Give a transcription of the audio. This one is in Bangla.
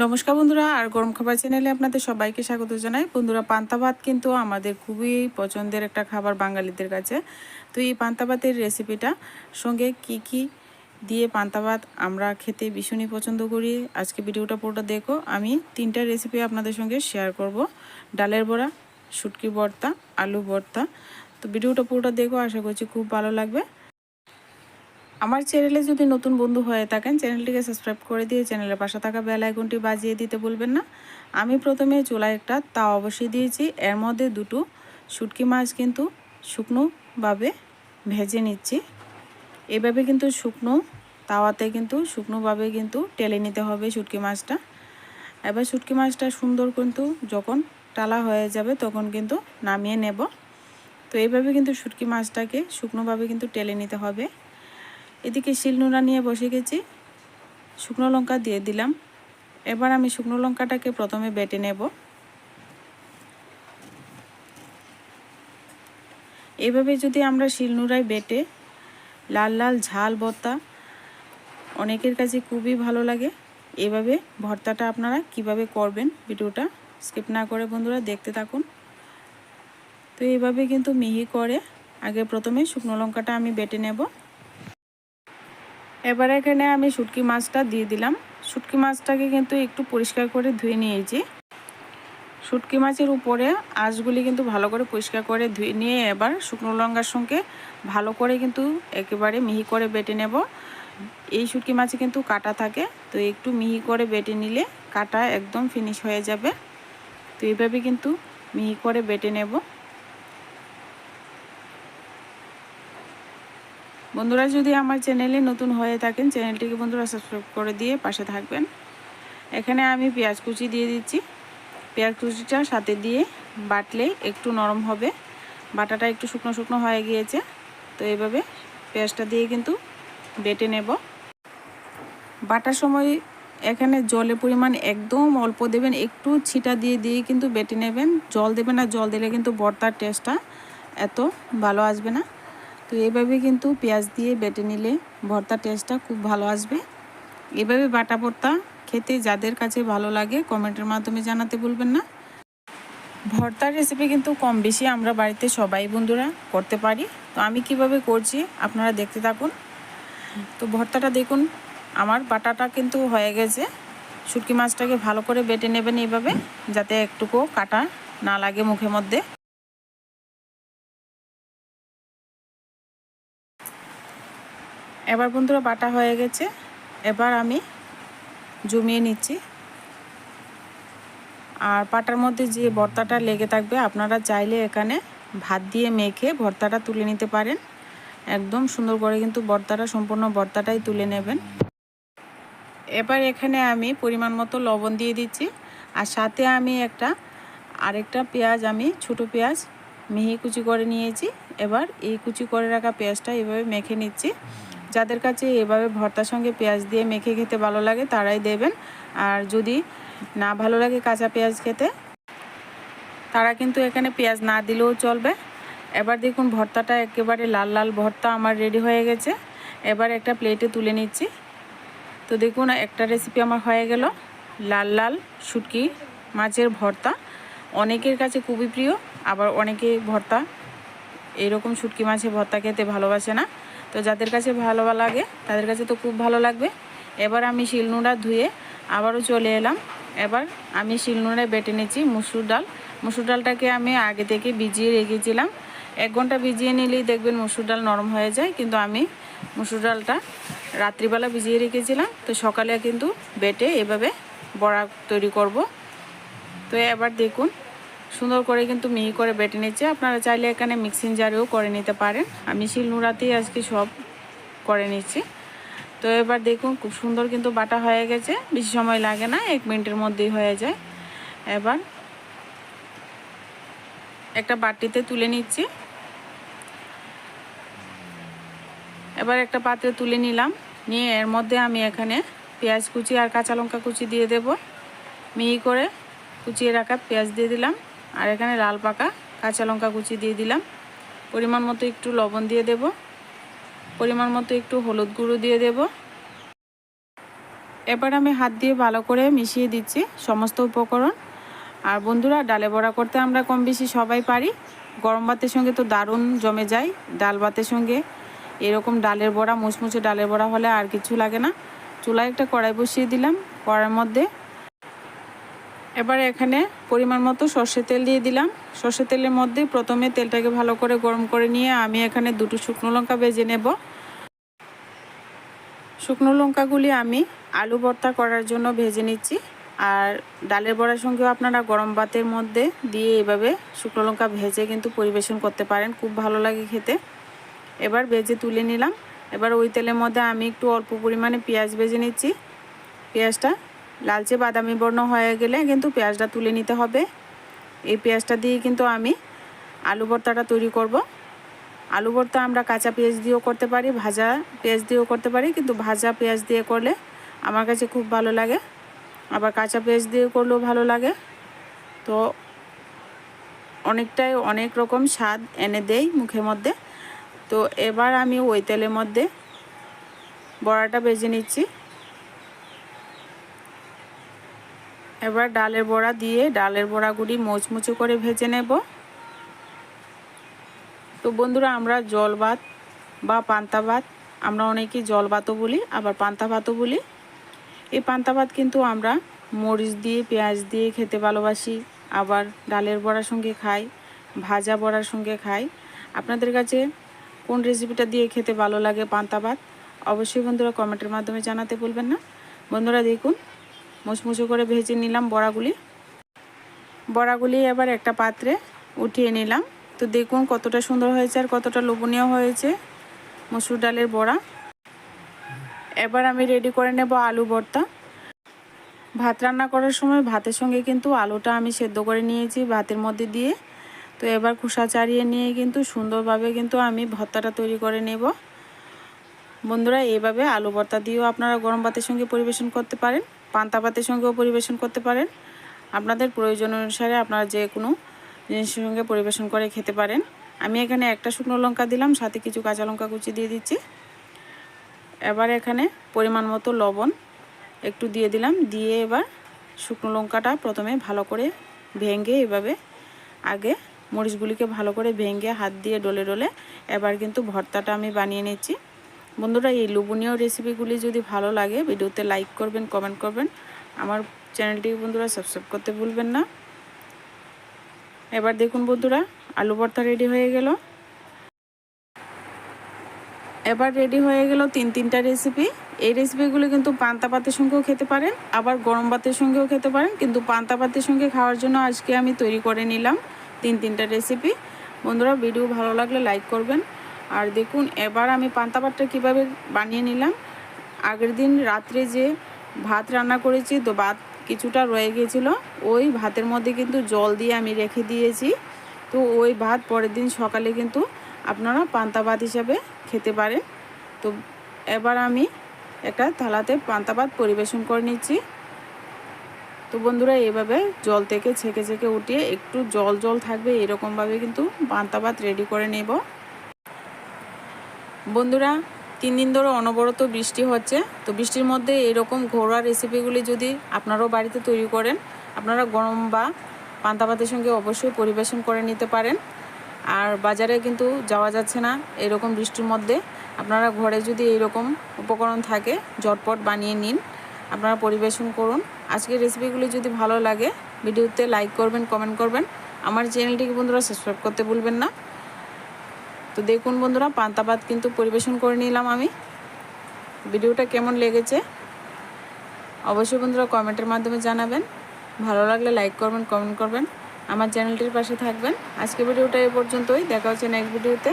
নমস্কার বন্ধুরা, আর গরম খাবার চ্যানেলে আপনাদের সবাইকে স্বাগত জানাই। বন্ধুরা, পান্তা ভাত কিন্তু আমাদের খুবই পছন্দের একটা খাবার বাঙালিদের কাছে। তো এই পান্তা ভাতের রেসিপিটা সঙ্গে কি কি দিয়ে পান্তা ভাত আমরা খেতে ভীষণই পছন্দ করি, আজকে ভিডিওটা পুরোটা দেখো। আমি তিনটা রেসিপি আপনাদের সঙ্গে শেয়ার করব। ডালের বড়া, শুটকি ভর্তা আলু ভর্তা তো ভিডিওটা পুরোটা দেখো, আশা করছি খুব ভালো লাগবে। আমার চ্যানেলে যদি নতুন বন্ধু হয়ে থাকেন চ্যানেলটিকে সাবস্ক্রাইব করে দিয়ে চ্যানেলের পাশে থাকা বেল আইকনটি বাজিয়ে দিতে বলবেন না। আমি প্রথমে চুলায় একটা তাওয়া অবশ্যই দিয়েছি। এর মধ্যে দুটো শুটকি মাছ কিন্তু শুকনোভাবে ভেজে নিচ্ছি। এভাবে কিন্তু শুকনো তাওয়াতে কিন্তু শুকনোভাবে কিন্তু টেলে নিতে হবে শুটকি মাছটা। এবার শুটকি মাছটা সুন্দর কিন্তু যখন টালা হয়ে যাবে তখন কিন্তু নামিয়ে নেব। তো এইভাবে কিন্তু শুটকি মাছটাকে শুকনোভাবে কিন্তু টেলে নিতে হবে। এদিকে শিলনোড়া নিয়ে বসে গেছি। শুকনো লঙ্কা দিয়ে দিলাম। এবার আমি শুকনো লঙ্কাটাকে প্রথমে বেটে নেব। এভাবে যদি আমরা শিলনোড়ায় বেটে লাল লাল ঝাল ভর্তা, অনেকের কাছে খুবই ভালো লাগে। এভাবে ভর্তাটা আপনারা কীভাবে করবেন ভিডিওটা স্কিপ না করে বন্ধুরা দেখতে থাকুন। তো এইভাবে কিন্তু মিহি করে আগে প্রথমে শুকনো লঙ্কাটা আমি বেটে নেব। এবার এখানে আমি শুটকি মাছটা দিয়ে দিলাম। শুটকি মাছটাকে কিন্তু একটু পরিষ্কার করে ধুয়ে নিয়েছি। শুটকি মাছের উপরে আঁশগুলি কিন্তু ভালো করে পরিষ্কার করে ধুয়ে নিয়ে এবার শুকনো লঙ্কার সঙ্গে ভালো করে কিন্তু একেবারে মিহি করে বেটে নেব। এই শুটকি মাছে কিন্তু কাটা থাকে, তো একটু মিহি করে বেটে নিলে কাটা একদম ফিনিশ হয়ে যাবে। তো এইভাবে কিন্তু মিহি করে বেটে নেব। বন্ধুরা, যদি আমার চ্যানেলে নতুন হয়ে থাকেন, চ্যানেলটিকে বন্ধুরা সাবস্ক্রাইব করে দিয়ে পাশে থাকবেন। এখানে আমি পেঁয়াজ কুচি দিয়ে দিচ্ছি। পেঁয়াজ কুচিটা সাথে দিয়ে বাটলে একটু নরম হবে। বাটাটা একটু শুকনো শুকনো হয়ে গিয়েছে। তো এভাবে পেঁয়াজটা দিয়ে কিন্তু বেটে নেব। বাটার সময় এখানে জলের পরিমাণ একদম অল্প দেবেন। একটু ছিটা দিয়ে দিয়ে কিন্তু বেটে নেবেন। জল দেবেন না, জল দিলে কিন্তু বর্তার টেস্টটা এত ভালো আসবে না। তো এইভাবে কিন্তু পেঁয়াজ দিয়ে বেটে নিলে ভর্তা টেস্টটা খুব ভালো আসবে। এভাবে বাটা ভর্তা খেতে যাদের কাছে ভালো লাগে কমেন্টের মাধ্যমে জানাতে ভুলবেন না। ভর্তার রেসিপি কিন্তু কম বেশি আমরা বাড়িতে সবাই বন্ধুরা করতে পারি। তো আমি কীভাবে করছি আপনারা দেখতে থাকুন। তো ভর্তাটা দেখুন, আমার বাটাটা কিন্তু হয়ে গেছে। শুটকি মাছটাকে ভালো করে বেটে নেবেন এইভাবে যাতে একটুকু কাটা না লাগে মুখের মধ্যে। এবার বন্ধুরা বাটা হয়ে গেছে। এবার আমি জমিয়ে নিচ্ছি। আর পাটার মধ্যে যে ভর্তাটা লেগে থাকবে, আপনারা চাইলে এখানে ভাত দিয়ে মেখে ভর্তাটা তুলে নিতে পারেন। একদম সুন্দর করে কিন্তু ভর্তাটা, সম্পূর্ণ ভর্তাটাই তুলে নেবেন। এবার এখানে আমি পরিমাণ মতো লবণ দিয়ে দিচ্ছি। আর সাথে আমি একটা, আরেকটা পেঁয়াজ, আমি ছোটো পেঁয়াজ মিহি কুচি করে নিয়েছি। এবার এই কুচি করে রাখা পেঁয়াজটা এভাবে মেখে নিচ্ছি। যাদের কাছে এভাবে ভর্তার সঙ্গে পেঁয়াজ দিয়ে মেখে খেতে ভালো লাগে, তারাই দেবেন। আর যদি না ভালো লাগে কাঁচা পেঁয়াজ খেতে, তারা কিন্তু এখানে পেঁয়াজ না দিলেও চলবে। এবার দেখুন ভর্তাটা একেবারে লাল লাল ভর্তা আমার রেডি হয়ে গেছে। এবার একটা প্লেটে তুলে নিচ্ছি। তো দেখুন একটা রেসিপি আমার হয়ে গেল। লাল লাল শুটকি মাছের ভর্তা। অনেকের কাছে খুবই প্রিয়, আবার অনেকে ভর্তা, এরকম শুটকি মাছের ভর্তা খেতে ভালোবাসে না। তো যাদের কাছে ভালো লাগে, তাদের কাছে তো খুব ভালো লাগবে। এবার আমি শিলনোড়া ধুয়ে আবারও চলে এলাম। এবার আমি শিলনোড়ায় বেটে নিয়েছি মুসুর ডাল। মুসুর ডালটাকে আমি আগে থেকে ভিজিয়ে রেখেছিলাম। এক ঘণ্টা ভিজিয়ে নিলেই দেখবেন মুসুর ডাল নরম হয়ে যায়, কিন্তু আমি মুসুর ডালটা রাত্রিবেলা ভিজিয়ে রেখেছিলাম। তো সকালে কিন্তু বেটে এভাবে বড়া তৈরি করব। তো এবার দেখুন সুন্দর করে কিন্তু মিহি করে বেটে নিচ্ছে। আপনারা চাইলে এখানে মিক্সিং জারেও করে নিতে পারেন। আমি শিল শিলনোড়াতেই আজকে সব করে নিচ্ছি। তো এবার দেখুন, খুব সুন্দর কিন্তু বাটা হয়ে গেছে। বেশি সময় লাগে না, এক মিনিটের মধ্যেই হয়ে যায়। এবার একটা বাটিতে তুলে নিচ্ছি। এবার একটা পাত্রে তুলে নিলাম। নিয়ে এর মধ্যে আমি এখানে পেঁয়াজ কুচি আর কাঁচা লঙ্কা কুচি দিয়ে দেব। মিহি করে কুচিয়ে রাখা পেঁয়াজ দিয়ে দিলাম। আর এখানে লাল পাকা কাঁচা লঙ্কা কুচি দিয়ে দিলাম। পরিমাণ মতো একটু লবণ দিয়ে দেব। পরিমাণ মতো একটু হলুদ গুঁড়ো দিয়ে দেব। এবার আমি হাত দিয়ে ভালো করে মিশিয়ে দিচ্ছি সমস্ত উপকরণ। আর বন্ধুরা, ডালে বড়া করতে আমরা কম বেশি সবাই পারি। গরম ভাতের সঙ্গে তো দারুণ জমে যায় ডাল ভাতের সঙ্গে। এরকম ডালের বড়া, মুচমুচে ডালের বড়া হলে আর কিছু লাগে না। চুলায় একটা কড়াই বসিয়ে দিলাম। কড়াইয়ের মধ্যে এবার এখানে পরিমাণ মতো সর্ষে তেল দিয়ে দিলাম। সর্ষে তেলের মধ্যে প্রথমে তেলটাকে ভালো করে গরম করে নিয়ে আমি এখানে দুটো শুকনো লঙ্কা বেজে নেব। শুকনো লঙ্কাগুলি আমি আলু ভর্তা করার জন্য ভেজে নিচ্ছি। আর ডালের বড়ার সঙ্গেও আপনারা গরম ভাতের মধ্যে দিয়ে এভাবে শুকনো লঙ্কা ভেজে কিন্তু পরিবেশন করতে পারেন। খুব ভালো লাগে খেতে। এবার ভেজে তুলে নিলাম। এবার ওই তেলের মধ্যে আমি একটু অল্প পরিমাণে পেঁয়াজ ভেজে নিচ্ছি। পেঁয়াজটা লালচে বাদামি বর্ণ হয়ে গেলে কিন্তু পেঁয়াজটা তুলে নিতে হবে। এই পেঁয়াজটা দিয়ে কিন্তু আমি আলু ভর্তাটা তৈরি করব। আলু ভর্তা আমরা কাঁচা পেঁয়াজ দিয়েও করতে পারি, ভাজা পেঁয়াজ দিয়েও করতে পারি, কিন্তু ভাজা পেঁয়াজ দিয়ে করলে আমার কাছে খুব ভালো লাগে। আবার কাঁচা পেঁয়াজ দিয়ে করলেও ভালো লাগে। তো অনেকটাই অনেক রকম স্বাদ এনে দেয় মুখের মধ্যে। তো এবার আমি ওই তেলের মধ্যে বড়াটা বেজে নিচ্ছি। এবার ডালের বড়া দিয়ে ডালের বড়াগুলি মোচমুচো করে ভেজে নেব। তো বন্ধুরা, আমরা জল ভাত বা পান্তা ভাত, আমরা অনেকেই জল ভাতও বলি, আবার পান্তা ভাতও বলি। এই পান্তা ভাত কিন্তু আমরা মরিচ দিয়ে, পেঁয়াজ দিয়ে খেতে ভালোবাসি, আবার ডালের বড়ার সঙ্গে খাই, ভাজা বড়ার সঙ্গে খাই। আপনাদের কাছে কোন রেসিপিটা দিয়ে খেতে ভালো লাগে পান্তা ভাত? অবশ্যই বন্ধুরা কমেন্টের মাধ্যমে জানাতে বলবেন না। বন্ধুরা দেখুন মুচমুচো করে ভেজে নিলাম বড়াগুলি। বড়াগুলি এবার একটা পাত্রে উঠিয়ে নিলাম। তো দেখুন কতটা সুন্দর হয়েছে আর কতটা লোভনীয় হয়েছে মসুর ডালের বড়া। এবার আমি রেডি করে নেব আলু ভর্তা। ভাত রান্না করার সময় ভাতের সঙ্গে কিন্তু আলুটা আমি সেদ্ধ করে নিয়েছি ভাতের মধ্যে দিয়ে। তো এবার খোসা চাড়িয়ে নিয়ে কিন্তু সুন্দরভাবে কিন্তু আমি ভর্তাটা তৈরি করে নেব। বন্ধুরা এইভাবে আলু ভর্তা দিয়েও আপনারা গরম ভাতের সঙ্গে পরিবেশন করতে পারেন। পান্তা ভাতের সঙ্গেও পরিবেশন করতে পারেন। আপনাদের প্রয়োজন অনুসারে আপনারা যে কোনো জিনিসের সঙ্গে পরিবেশন করে খেতে পারেন। আমি এখানে একটা শুকনো লঙ্কা দিলাম, সাথে কিছু কাঁচা লঙ্কা কুচি দিয়ে দিচ্ছি। এবার এখানে পরিমাণ মতো লবণ একটু দিয়ে দিলাম। দিয়ে এবার শুকনো লঙ্কাটা প্রথমে ভালো করে ভেঙে এভাবে আগে মরিচগুলিকে ভালো করে ভেঙে হাত দিয়ে ডলে ডলে এবার কিন্তু ভর্তাটা আমি বানিয়ে নিচ্ছি। বন্ধুরা, এই লোভনীয় রেসিপিগুলি যদি ভালো লাগে, ভিডিওতে লাইক করবেন কমেন্ট করবেন। আমার চ্যানেলটিকে বন্ধুরা সাবস্ক্রাইব করতে ভুলবেন না। এবার দেখুন বন্ধুরা, আলু ভর্তা রেডি হয়ে গেল। এবার রেডি হয়ে গেল তিন তিনটা রেসিপি এই রেসিপিগুলো কিন্তু পান্তা পাতের সঙ্গেও খেতে পারেন, আবার গরম ভাতের সঙ্গেও খেতে পারেন। কিন্তু পান্তা পাতের সঙ্গে খাওয়ার জন্য আজকে আমি তৈরি করে নিলাম তিন তিনটা রেসিপি বন্ধুরা, ভিডিও ভালো লাগলে লাইক করবেন। আর দেখুন, এবার আমি পান্তা ভাতটা কীভাবে বানিয়ে নিলাম। আগের দিন রাত্রে যে ভাত রান্না করেছি, তো ভাত কিছুটা রয়ে গিয়েছিল। ওই ভাতের মধ্যে কিন্তু জল দিয়ে আমি রেখে দিয়েছি। তো ওই ভাত পরের দিন সকালে কিন্তু আপনারা পান্তা ভাত হিসাবে খেতে পারেন। তো এবার আমি একটা থালাতে পান্তা ভাত পরিবেশন করে নিচ্ছি। তো বন্ধুরা এইভাবে জল থেকে ছেঁকে ছেঁকে উঠিয়ে একটু জল জল থাকবে, এরকমভাবে কিন্তু পান্তা ভাত রেডি করে নেব। বন্ধুরা, তিন দিন ধরে অনবরত বৃষ্টি হচ্ছে। তো বৃষ্টির মধ্যে এরকম ঘরোয়া রেসিপিগুলি যদি আপনারাও বাড়িতে তৈরি করেন, আপনারা গরম বা পান্তা ভাতের সঙ্গে অবশ্যই পরিবেশন করে নিতে পারেন। আর বাজারে কিন্তু যাওয়া যাচ্ছে না এরকম বৃষ্টির মধ্যে। আপনারা ঘরে যদি এরকম উপকরণ থাকে, ঝটপট বানিয়ে নিন। আপনারা পরিবেশন করুন। আজকের রেসিপিগুলি যদি ভালো লাগে, ভিডিওতে লাইক করবেন, কমেন্ট করবেন। আমার চ্যানেলটিকে বন্ধুরা সাবস্ক্রাইব করতে ভুলবেন না। তো দেখুন বন্ধুরা, পান্তা ভাত কিন্তু পরিবেশন করে নিলাম আমি। ভিডিওটা কেমন লেগেছে? অবশ্যই বন্ধুরা কমেন্টের মাধ্যমে জানাবেন। ভালো লাগলে লাইক করবেন, কমেন্ট করবেন। আমার চ্যানেলটির পাশে থাকবেন। আজকে ভিডিওটা এ পর্যন্তই। দেখা হচ্ছে নেক্সট ভিডিওতে।